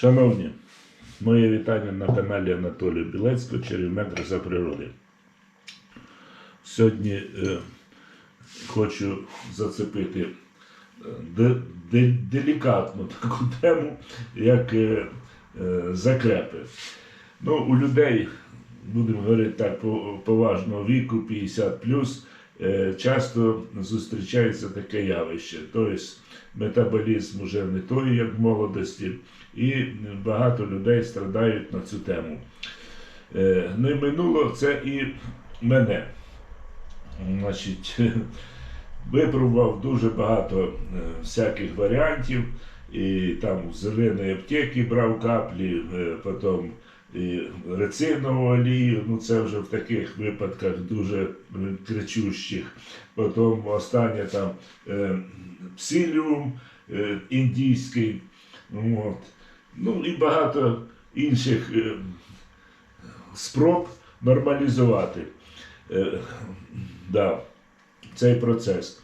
Шановні, моє вітання на каналі Анатолія Білецького Чарівна краса природи. Сьогодні е, хочу зацепити е, де, де- делікатну таку тему, як е, е, закрепи. Ну, у людей, будемо говорити так, по- поважного віку, 50 е, часто зустрічається таке явище. Тобто метаболізм вже не той, як в молодості, і багато людей страдають на цю тему. Е, Не минуло це і мене. Значить, випробував дуже багато е, всяких варіантів. І там з зеленої аптеки брав каплі, е, потім рецинову олію, ну це вже в таких випадках дуже е, кричущих. Потім останнє там е, псиліум е, індійський. От. Ну і багато інших спроб нормалізувати да, цей процес.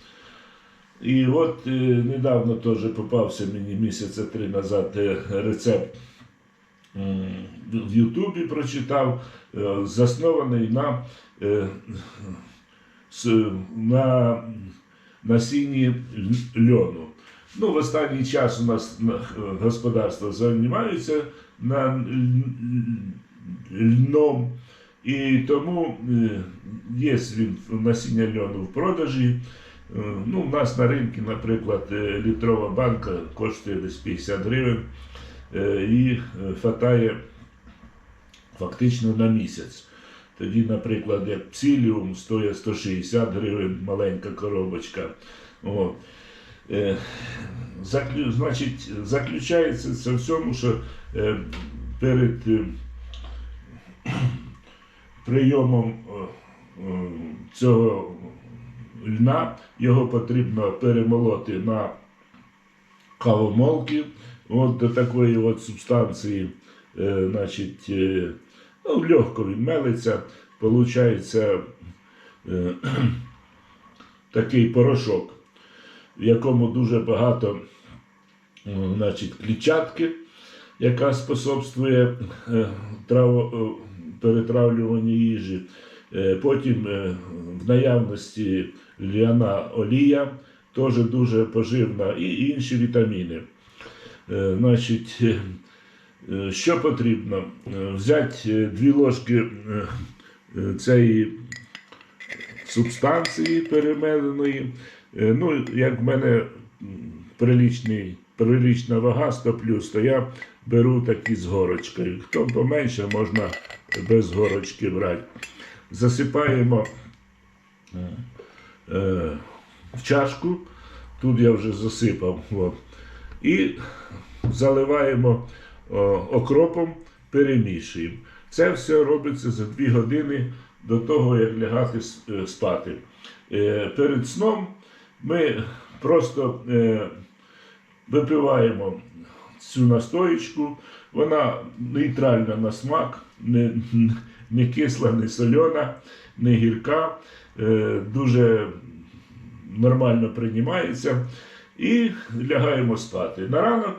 І от недавно теж попався мені місяця три назад рецепт в Ютубі прочитав, е, заснований на, е, на насінні льону. Ну, в останній час у нас на- господарства займаються на льном, і тому е, є він насіння льону в продажі. Е, Ну, у нас на ринку, наприклад, е, літрова банка коштує десь 50 гривень е, і е, хватає фактично на місяць. Тоді, наприклад, як псиліум стоїть 160 гривень, маленька коробочка. От. Е, заклю, значить, заключається це в цьому, що е, перед е, прийомом е, е, цього льна його потрібно перемолоти на кавомолки. От до такої от субстанції, е, значить, е, ну, легко він мелиться, получається е, такий порошок, в якому дуже багато значить, клітчатки, яка способствує траво, перетравлюванню їжі. Потім в наявності ліана олія, теж дуже поживна, і інші вітаміни. Е, Значить, е, е, що потрібно? Взяти дві ложки цієї субстанції перемеленої. Ну, як в мене м, приличний, прилична вага 100 плюс, то я беру такі з горочкою. Хто поменше, можна без горочки брати. Засипаємо е, в чашку. Тут я вже засипав. От. І заливаємо окропом, перемішуємо. Це все робиться за 2 години до того, як лягати е, спати. Е, Перед сном ми просто е, випиваємо цю настоїчку. Вона нейтральна на смак, не, не кисла, не сольона, не гірка, е, дуже нормально приймається. І лягаємо спати. На ранок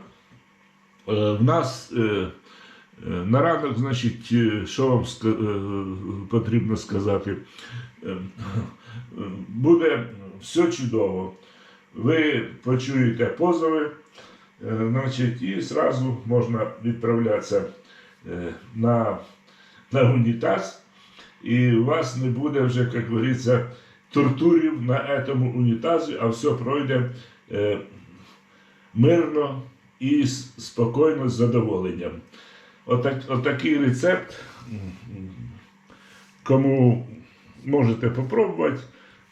е, в нас е, е, на ранок, значить, що вам потрібно сказати? Буде все чудово. Ви почуєте позови, значить, і зразу можна відправлятися на, на унітаз, і у вас не буде вже, як говориться, тортурів на цьому унітазі, а все пройде мирно і спокійно з задоволенням. Отак, отакий рецепт. Кому можете попробувати,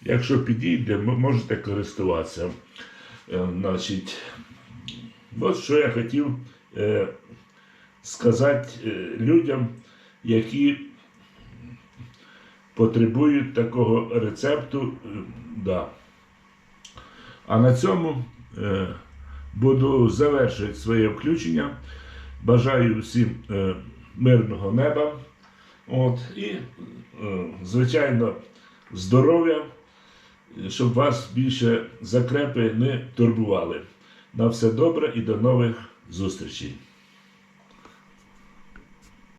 якщо підійде, можете користуватися. Е, Значить, от що я хотів е, сказати е, людям, які потребують такого рецепту. е, Да. А на цьому е, буду завершити своє включення. Бажаю всім е, мирного неба. От, і, е, звичайно, здоров'я, щоб вас більше закрепи не турбували. На все добре і до нових зустрічей.